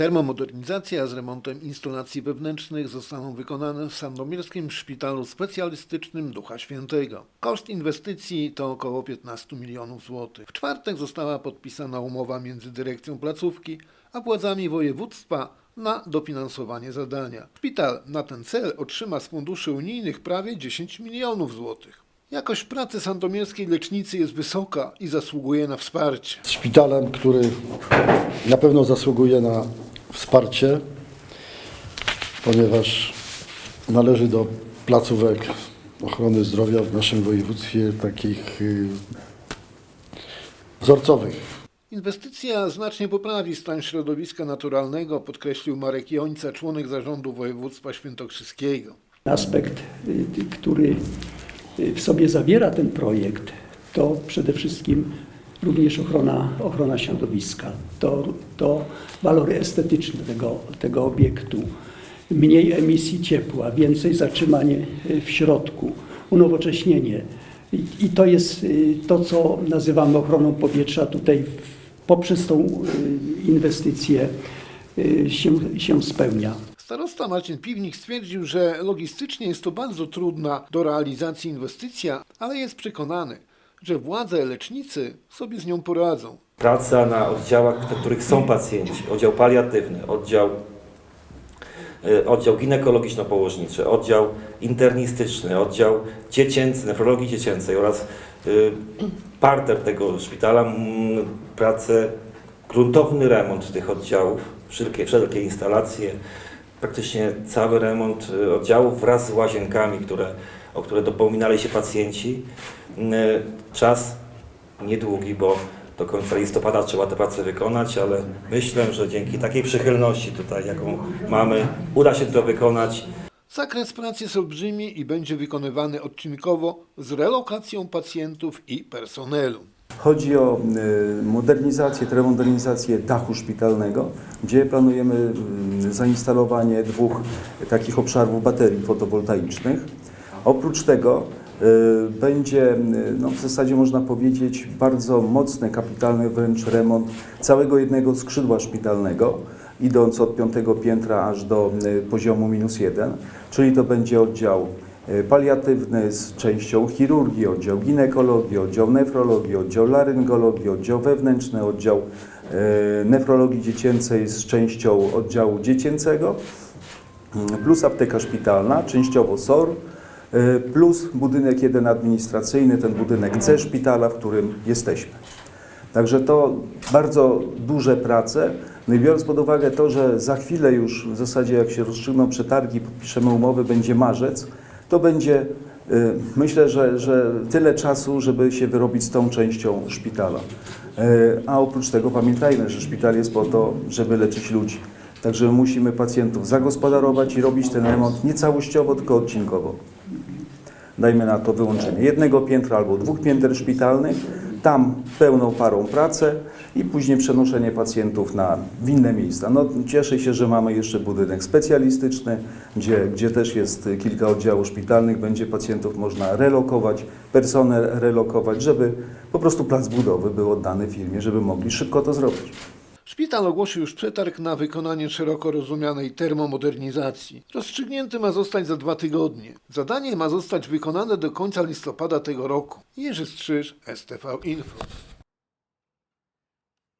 Termomodernizacja z remontem instalacji wewnętrznych zostaną wykonane w Sandomierskim Szpitalu Specjalistycznym Ducha Świętego. Koszt inwestycji to około 15 milionów złotych. W czwartek została podpisana umowa między dyrekcją placówki a władzami województwa na dofinansowanie zadania. Szpital na ten cel otrzyma z funduszy unijnych prawie 10 milionów złotych. Jakość pracy sandomierskiej lecznicy jest wysoka i zasługuje na wsparcie. szpitalem, który na pewno zasługuje na wsparcie, ponieważ należy do placówek ochrony zdrowia w naszym województwie takich y, wzorcowych. Inwestycja znacznie poprawi stan środowiska naturalnego, podkreślił Marek Jońca, członek zarządu województwa świętokrzyskiego. Aspekt, y, który w sobie zawiera ten projekt, to przede wszystkim również ochrona, ochrona środowiska, to, to walory estetyczne tego, tego obiektu, mniej emisji ciepła, więcej zatrzymań y, w środku, unowocześnienie. I, I to jest y, to, co nazywamy ochroną powietrza tutaj poprzez tą y, inwestycję y, się, się spełnia. Starosta Marcin Piwnik stwierdził, że logistycznie jest to bardzo trudna do realizacji inwestycja, ale jest przekonany, że władze lecznicy sobie z nią poradzą. praca na oddziałach, w których są pacjenci, oddział paliatywny, oddział, y, oddział ginekologiczno-położniczy, oddział internistyczny, oddział dziecięcy, nefrologii dziecięcej oraz y, parter tego szpitala, pracę, gruntowny remont tych oddziałów, wszelkie, wszelkie instalacje, praktycznie cały remont y, oddziałów wraz z łazienkami, które, o które dopominali się pacjenci. Y, Czas niedługi, bo do końca listopada trzeba tę pracę wykonać, ale myślę, że dzięki takiej przychylności tutaj, jaką mamy, uda się to wykonać. Zakres pracy jest olbrzymi i będzie wykonywany odcinkowo z relokacją pacjentów i personelu. Chodzi o y, modernizację, termomodernizację dachu szpitalnego, gdzie planujemy y, zainstalowanie dwóch takich obszarów baterii fotowoltaicznych. Oprócz tego y, będzie, no w zasadzie można powiedzieć, bardzo mocny, kapitalny wręcz remont całego jednego skrzydła szpitalnego, idąc od piątego piętra aż do poziomu minus jeden, czyli to będzie oddział paliatywny z częścią chirurgii, oddział ginekologii, oddział nefrologii, oddział laryngologii, oddział wewnętrzny, oddział y, nefrologii dziecięcej z częścią oddziału dziecięcego, mm, plus apteka szpitalna, częściowo SOR, y, plus budynek jeden administracyjny, ten budynek C szpitala, w którym jesteśmy. Także to bardzo duże prace. No i biorąc pod uwagę to, że za chwilę już w zasadzie jak się rozstrzygną przetargi, podpiszemy umowy, będzie marzec, to będzie y, myślę, że, że tyle czasu, żeby się wyrobić z tą częścią szpitala. Y, A oprócz tego pamiętajmy, że szpital jest po to, żeby leczyć ludzi. Także musimy pacjentów zagospodarować i robić ten remont nie całościowo, tylko odcinkowo dajmy na to wyłączenie jednego piętra albo dwóch pięter szpitalnych, tam pełną parą pracę i później przenoszenie pacjentów na inne miejsca. No, cieszę się, że mamy jeszcze budynek specjalistyczny, gdzie, gdzie też jest kilka oddziałów szpitalnych, będzie pacjentów można relokować, personel relokować, żeby po prostu plac budowy był oddany firmie, żeby mogli szybko to zrobić. Szpital ogłosił już przetarg na wykonanie szeroko rozumianej termomodernizacji. Rozstrzygnięty ma zostać za dwa tygodnie. Zadanie ma zostać wykonane do końca listopada tego roku. Jerzy Strzyż, STV Info.